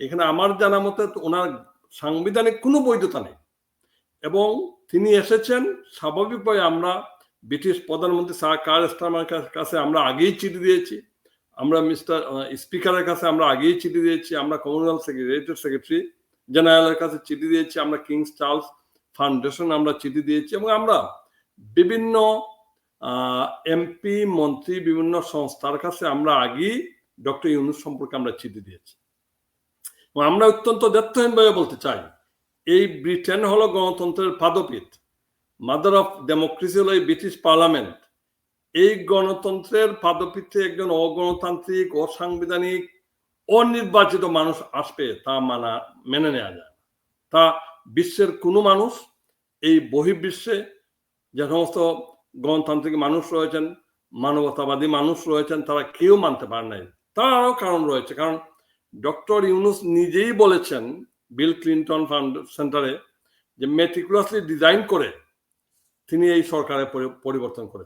এখানে আমার জানা মতে ওনার সাংবিধানিক কোনো বৈধতা নেই। এবং তিনি এসেছেন, স্বাভাবিকভাবে আমরা ব্রিটিশ প্রধানমন্ত্রী স্যার কার স্টারমার কাছে আমরা আগেই চিঠি দিয়েছি। আমরা মিস্টার স্পিকারের কাছে আমরা আগেই চিঠি দিয়েছি। আমরা কমনওয়েলথ সেক্রেটারি সেক্রেটারি জেনারেলের কাছে চিঠি দিয়েছি। আমরা কিংস চার্লস ফাউন্ডেশন আমরা চিঠি দিয়েছি এবং আমরা বিভিন্ন এমপি, মন্ত্রী, বিভিন্ন সংস্থার কাছে আমরা আগেই ডক্টর ইউনুস সম্পর্কে আমরা চিঠি দিয়েছি। আমরা অত্যন্ত দ্ব্যর্থহীনভাবে বলতে চাই, এই ব্রিটেন হলো গণতন্ত্রের পাদপীঠ মাদার অফ ডেমোক্রেসি হলো এই ব্রিটিশ পার্লামেন্ট এই গণতন্ত্রের পাদপীঠে একজন অগণতান্ত্রিক, অসাংবিধানিক, অনির্বাচিত মানুষ আসবে তা মানা, মেনে নেওয়া যায় তা বিশ্বের কোনো মানুষ এই বহির্বিশ্বে যে সমস্ত গণতান্ত্রিক মানুষ রয়েছেন, মানবতাবাদী মানুষ রয়েছেন, তারা কেউ মানতে পারে নাই। তার আরও কারণ রয়েছে, কারণ ডক্টর ইউনুস নিজেই বলেছেন বিল ক্লিন্টন ফান্ড সেন্টারে যে মেটিকুলাসলি ডিজাইন করে তিনি এই সরকারের পরিবর্তন করেছেন।